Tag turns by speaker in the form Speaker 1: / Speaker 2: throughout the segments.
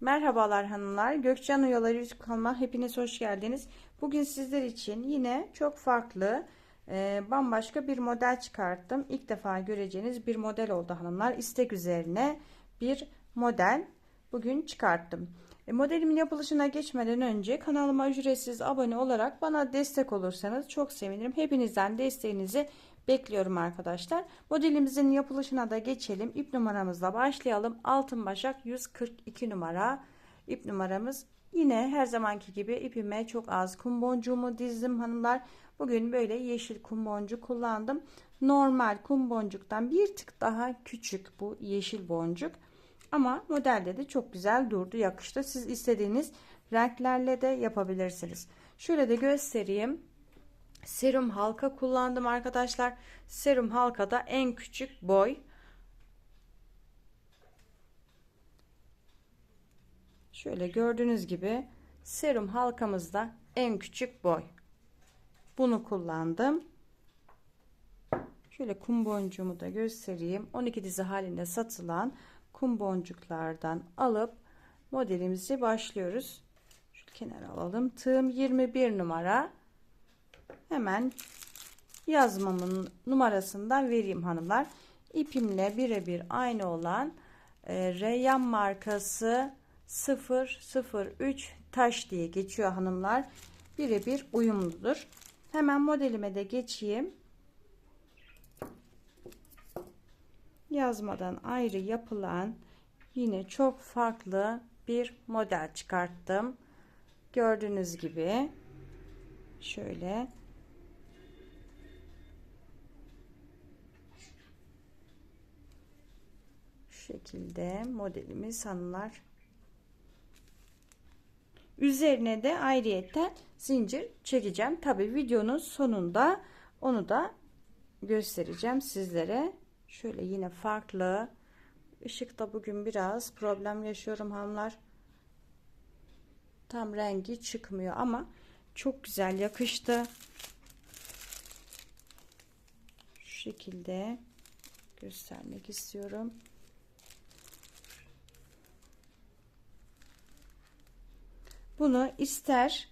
Speaker 1: Merhabalar hanımlar. Gökçen Uyaları YouTube kanalıma hepiniz hoş geldiniz. Bugün sizler için yine çok farklı e, bambaşka bir model çıkarttım. İlk defa göreceğiniz bir model oldu hanımlar. İstek üzerine bir model bugün çıkarttım. E, modelimin yapılışına geçmeden önce kanalıma ücretsiz abone olarak bana destek olursanız çok sevinirim. Hepinizden desteğinizi bekliyorum arkadaşlar. Modelimizin yapılışına da geçelim. İp numaramızla başlayalım. Altın başak 142 numara. İp numaramız yine her zamanki gibi ipime çok az kum boncuğumu dizdim hanımlar. Bugün böyle yeşil kum boncuk kullandım. Normal kum boncuktan bir tık daha küçük bu yeşil boncuk. Ama modelde de çok güzel durdu, yakıştı. Siz istediğiniz renklerle de yapabilirsiniz. Şöyle de göstereyim. Serum halka kullandım arkadaşlar. Serum halkada en küçük boy. Şöyle gördüğünüz gibi serum halkamızda en küçük boy. Bunu kullandım. Şöyle kum boncuğumu da göstereyim. 12 dizi halinde satılan kum boncuklardan alıp modelimizi başlıyoruz. Şu kenara alalım. Tığım 21 numara. Hemen yazmamın numarasından vereyim hanımlar. İpimle birebir aynı olan e, Reyyan markası 003 taş diye geçiyor hanımlar. Birebir uyumludur. Hemen modelime de geçeyim. yazmadan ayrı yapılan yine çok farklı bir model çıkarttım. Gördüğünüz gibi şöyle şekilde modelimiz hanımlar üzerine de ayrıyeten zincir çekeceğim. Tabi videonun sonunda onu da göstereceğim sizlere. Şöyle yine farklı. Işıkta bugün biraz problem yaşıyorum hanımlar. Tam rengi çıkmıyor ama çok güzel yakıştı. Şu şekilde göstermek istiyorum. Bunu ister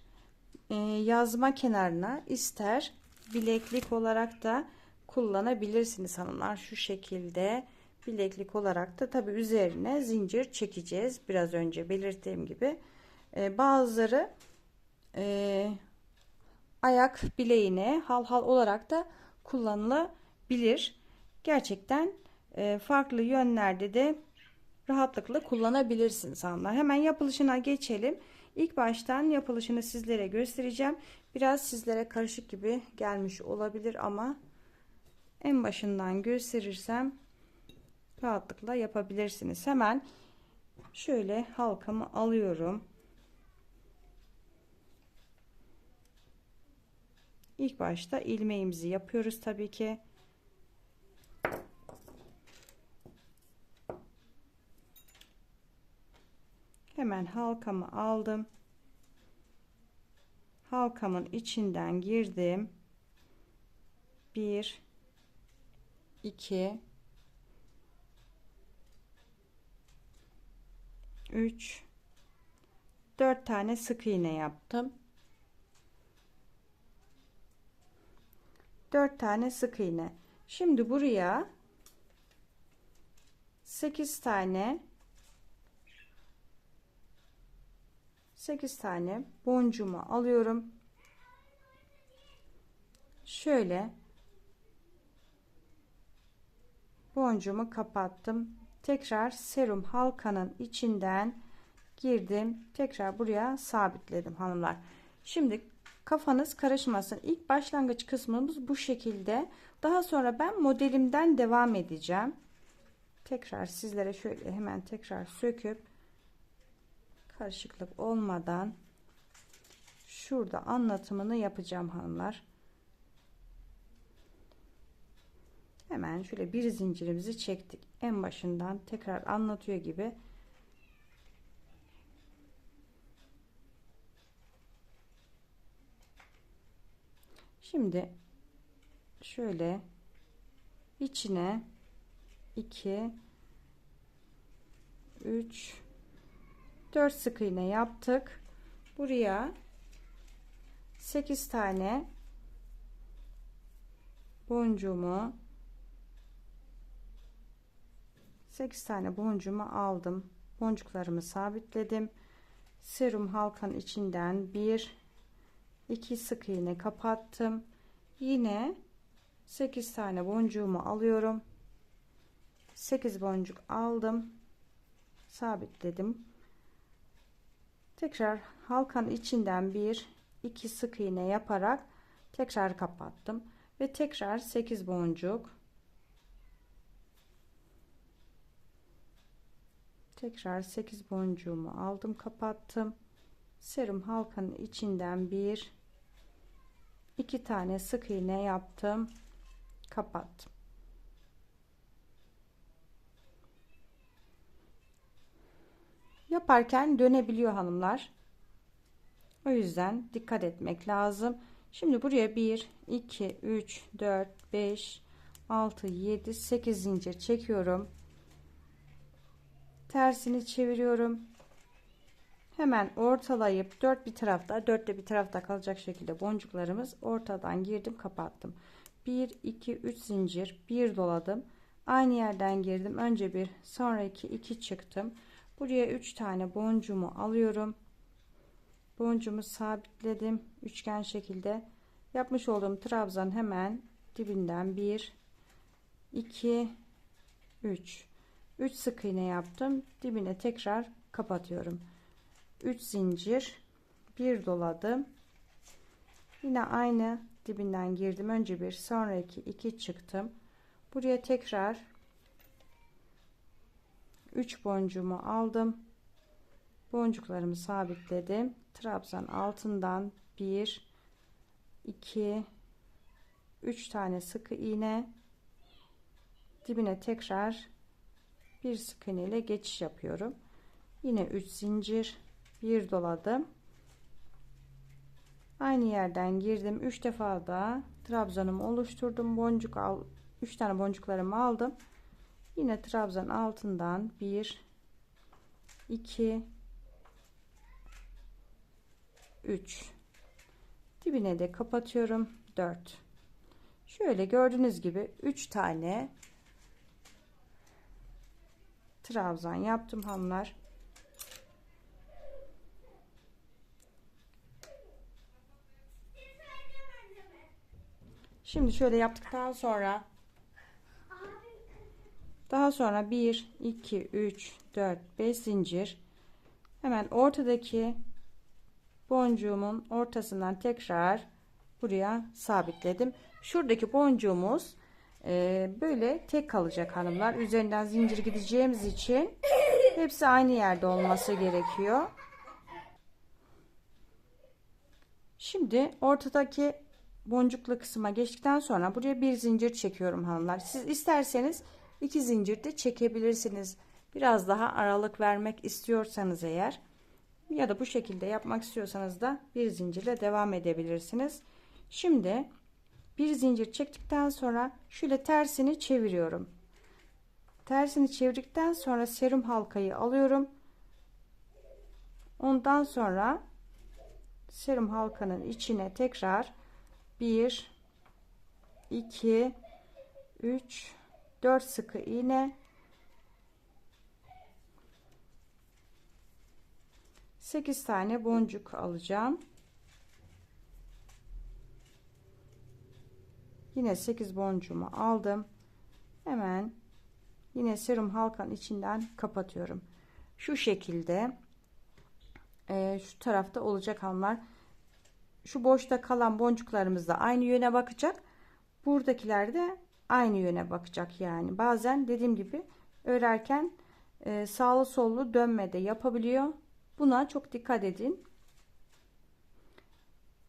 Speaker 1: e, yazma kenarına ister bileklik olarak da kullanabilirsiniz hanımlar. Şu şekilde bileklik olarak da tabi üzerine zincir çekeceğiz. Biraz önce belirttiğim gibi. Ee, bazıları e, ayak bileğine hal hal olarak da kullanılabilir. Gerçekten e, farklı yönlerde de rahatlıkla kullanabilirsiniz hanımlar. Hemen yapılışına geçelim. İlk baştan yapılışını sizlere göstereceğim. Biraz sizlere karışık gibi gelmiş olabilir ama en başından gösterirsem rahatlıkla yapabilirsiniz. Hemen şöyle halkamı alıyorum. İlk başta ilmeğimizi yapıyoruz tabii ki. Hemen halkamı aldım. Halkamın içinden girdim. 1 2 3 4 tane sık iğne yaptım. 4 tane sık iğne. Şimdi buraya 8 tane 8 tane boncuğumu alıyorum. Şöyle boncuğumu kapattım. Tekrar serum halkanın içinden girdim. Tekrar buraya sabitledim hanımlar. Şimdi kafanız karışmasın. İlk başlangıç kısmımız bu şekilde. Daha sonra ben modelimden devam edeceğim. Tekrar sizlere şöyle hemen tekrar söküp karışıklık olmadan şurada anlatımını yapacağım hanımlar. hemen şöyle bir zincirimizi çektik en başından tekrar anlatıyor gibi şimdi şöyle içine 2 3 4 sık iğne yaptık. Buraya 8 tane boncuğumu 8 tane boncuğumu aldım. Boncuklarımı sabitledim. Serum halkanın içinden bir 2 sık iğne kapattım. Yine 8 tane boncuğumu alıyorum. 8 boncuk aldım. Sabitledim. Tekrar halkanın içinden bir 2 sık iğne yaparak tekrar kapattım ve tekrar 8 boncuk tekrar 8 boncuğumu aldım kapattım. Serum halkanın içinden bir iki tane sık iğne yaptım kapattım yaparken dönebiliyor hanımlar. O yüzden dikkat etmek lazım. Şimdi buraya 1 2 3 4 5 6 7 8 zincir çekiyorum. Tersini çeviriyorum. Hemen ortalayıp dört bir tarafta dört de bir tarafta kalacak şekilde boncuklarımız ortadan girdim kapattım. 1 2 3 zincir bir doladım. Aynı yerden girdim. Önce bir sonra iki iki çıktım buraya 3 tane boncuğumu alıyorum. Boncuğumu sabitledim üçgen şekilde. Yapmış olduğum trabzan hemen dibinden 1 2 3 3 sık iğne yaptım. Dibine tekrar kapatıyorum. 3 zincir bir doladım. Yine aynı dibinden girdim. Önce bir sonraki iki çıktım. Buraya tekrar 3 boncuğumu aldım. Boncuklarımı sabitledim. Trabzan altından 1 2 3 tane sık iğne. Dibine tekrar bir sık iğne ile geçiş yapıyorum. Yine 3 zincir bir doladım. Aynı yerden girdim. 3 defa da trabzanımı oluşturdum. Boncuk al 3 tane boncuklarımı aldım yine trabzan altından 1 2 3 dibine de kapatıyorum. 4 şöyle gördüğünüz gibi 3 tane trabzan yaptım hanımlar Şimdi şöyle yaptıktan sonra daha sonra 1 2 3 4 5 zincir hemen ortadaki boncuğumun ortasından tekrar buraya sabitledim. Şuradaki boncuğumuz e, böyle tek kalacak hanımlar. Üzerinden zincir gideceğimiz için hepsi aynı yerde olması gerekiyor. Şimdi ortadaki boncuklu kısma geçtikten sonra buraya bir zincir çekiyorum hanımlar. Siz isterseniz iki zincir de çekebilirsiniz. Biraz daha aralık vermek istiyorsanız eğer ya da bu şekilde yapmak istiyorsanız da bir zincirle devam edebilirsiniz. Şimdi bir zincir çektikten sonra şöyle tersini çeviriyorum. Tersini çevirdikten sonra serum halkayı alıyorum. Ondan sonra serum halkanın içine tekrar 1 2 3 4 sıkı iğne 8 tane boncuk alacağım. Yine 8 boncuğumu aldım. Hemen yine serum halkanın içinden kapatıyorum. Şu şekilde e, şu tarafta olacak hanımlar. Şu boşta kalan boncuklarımız da aynı yöne bakacak. Buradakiler de aynı yöne bakacak yani. Bazen dediğim gibi örerken e, sağlı sollu dönme de yapabiliyor. Buna çok dikkat edin.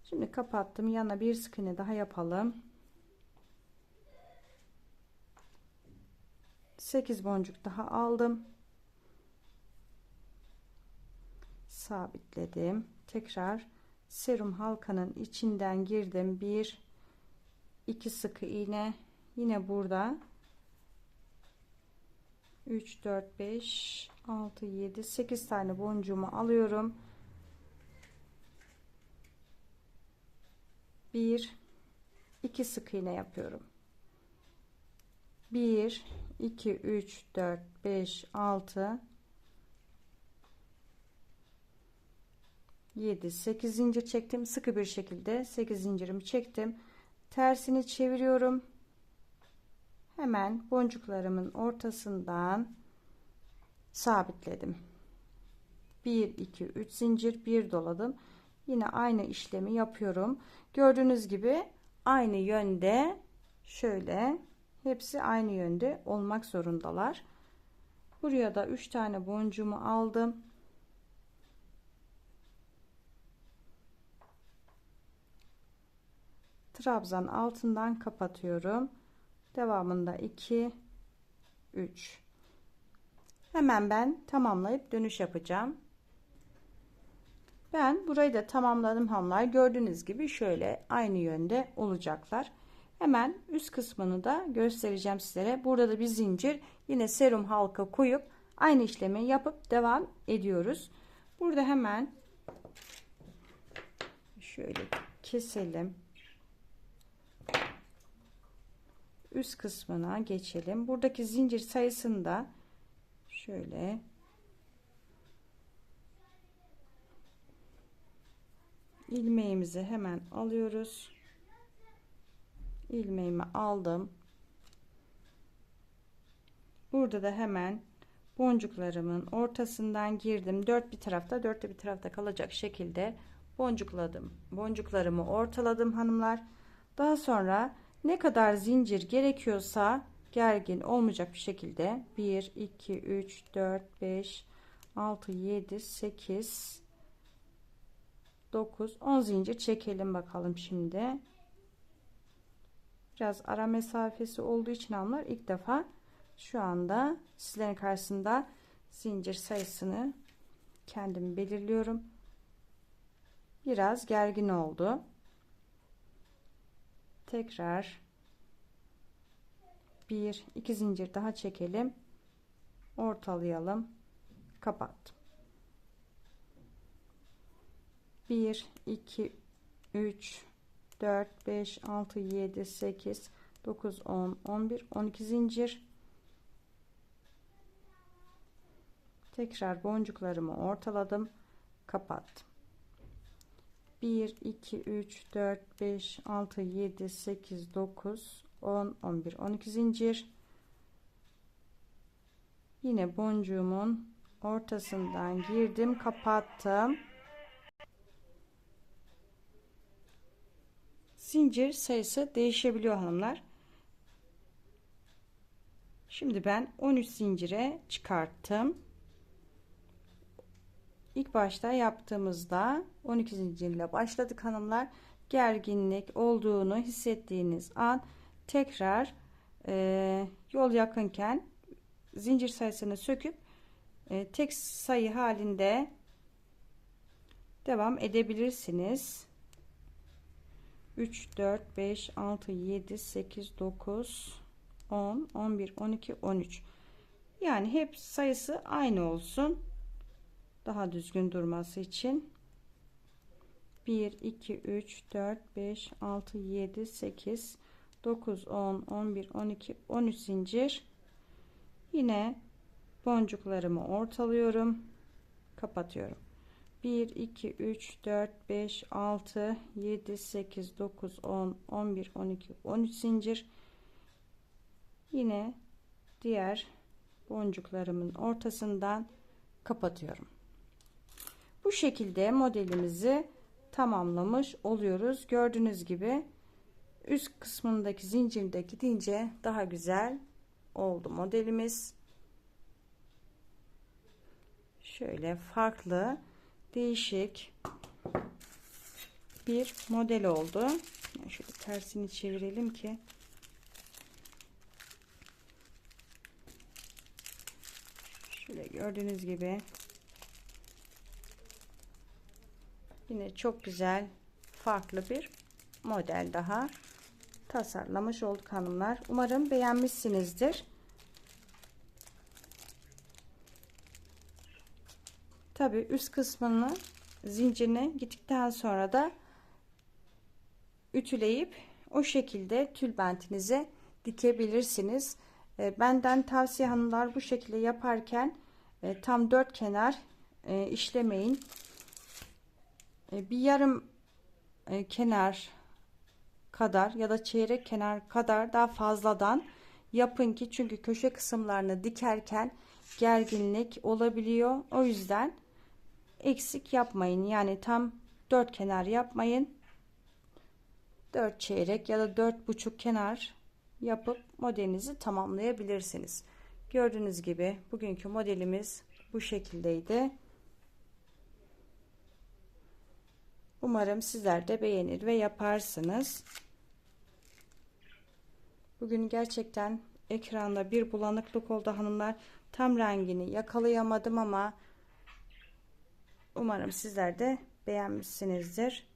Speaker 1: Şimdi kapattım. Yana bir sık iğne daha yapalım. 8 boncuk daha aldım. Sabitledim. Tekrar serum halkanın içinden girdim. 1 2 sık iğne yine burada 3 4 5 6 7 8 tane boncuğumu alıyorum. 1 2 sık iğne yapıyorum. 1 2 3 4 5 6 7 8 zincir çektim sıkı bir şekilde 8 zincirimi çektim tersini çeviriyorum hemen boncuklarımın ortasından sabitledim. 1 2 3 zincir bir doladım. Yine aynı işlemi yapıyorum. Gördüğünüz gibi aynı yönde şöyle hepsi aynı yönde olmak zorundalar. Buraya da 3 tane boncuğumu aldım. Trabzan altından kapatıyorum devamında 2 3 hemen ben tamamlayıp dönüş yapacağım. Ben burayı da tamamladım hamlar. Gördüğünüz gibi şöyle aynı yönde olacaklar. Hemen üst kısmını da göstereceğim sizlere. Burada da bir zincir. Yine serum halka koyup aynı işlemi yapıp devam ediyoruz. Burada hemen şöyle keselim üst kısmına geçelim. Buradaki zincir sayısını da şöyle ilmeğimizi hemen alıyoruz. ilmeğimi aldım. Burada da hemen boncuklarımın ortasından girdim. Dört bir tarafta, dört bir tarafta kalacak şekilde boncukladım. Boncuklarımı ortaladım hanımlar. Daha sonra ne kadar zincir gerekiyorsa gergin olmayacak bir şekilde 1 2 3 4 5 6 7 8 9 10 zincir çekelim bakalım şimdi. Biraz ara mesafesi olduğu için anlar ilk defa şu anda sizlerin karşısında zincir sayısını kendim belirliyorum. Biraz gergin oldu tekrar bir iki zincir daha çekelim. Ortalayalım. Kapattım. 1 2 3 4 5 6 7 8 9 10 11 12 zincir. Tekrar boncuklarımı ortaladım. Kapattım 1 2 3 4 5 6 7 8 9 10 11 12 zincir. Yine boncuğumun ortasından girdim kapattım. Zincir sayısı değişebiliyor hanımlar. Şimdi ben 13 zincire çıkarttım İlk başta yaptığımızda 12 zincirle başladık hanımlar. Gerginlik olduğunu hissettiğiniz an tekrar e, yol yakınken zincir sayısını söküp e, tek sayı halinde devam edebilirsiniz. 3 4 5 6 7 8 9 10 11 12 13 yani hep sayısı aynı olsun daha düzgün durması için 1 2 3 4 5 6 7 8 9 10 11 12 13 zincir. Yine boncuklarımı ortalıyorum kapatıyorum. 1 2 3 4 5 6 7 8 9 10 11 12 13 zincir. Yine diğer boncuklarımın ortasından kapatıyorum bu şekilde modelimizi tamamlamış oluyoruz. Gördüğünüz gibi üst kısmındaki zincirde gidince daha güzel oldu modelimiz. Şöyle farklı, değişik bir model oldu. Şöyle tersini çevirelim ki şöyle gördüğünüz gibi Yine çok güzel farklı bir model daha tasarlamış olduk hanımlar. Umarım beğenmişsinizdir. Tabi üst kısmını zincirine gittikten sonra da ütüleyip o şekilde tülbentinize dikebilirsiniz. E, benden tavsiye hanımlar bu şekilde yaparken e, tam dört kenar e, işlemeyin. Bir yarım kenar kadar ya da çeyrek kenar kadar daha fazladan yapın ki çünkü köşe kısımlarını dikerken gerginlik olabiliyor. O yüzden eksik yapmayın. Yani tam dört kenar yapmayın. Dört çeyrek ya da dört buçuk kenar yapıp modelinizi tamamlayabilirsiniz. Gördüğünüz gibi bugünkü modelimiz bu şekildeydi. Umarım sizler de beğenir ve yaparsınız. Bugün gerçekten ekranda bir bulanıklık oldu hanımlar. Tam rengini yakalayamadım ama umarım sizler de beğenmişsinizdir.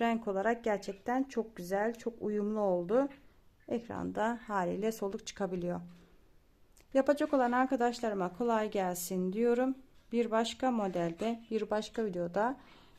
Speaker 1: Renk olarak gerçekten çok güzel, çok uyumlu oldu. Ekranda haliyle soluk çıkabiliyor. Yapacak olan arkadaşlarıma kolay gelsin diyorum. Bir başka modelde, bir başka videoda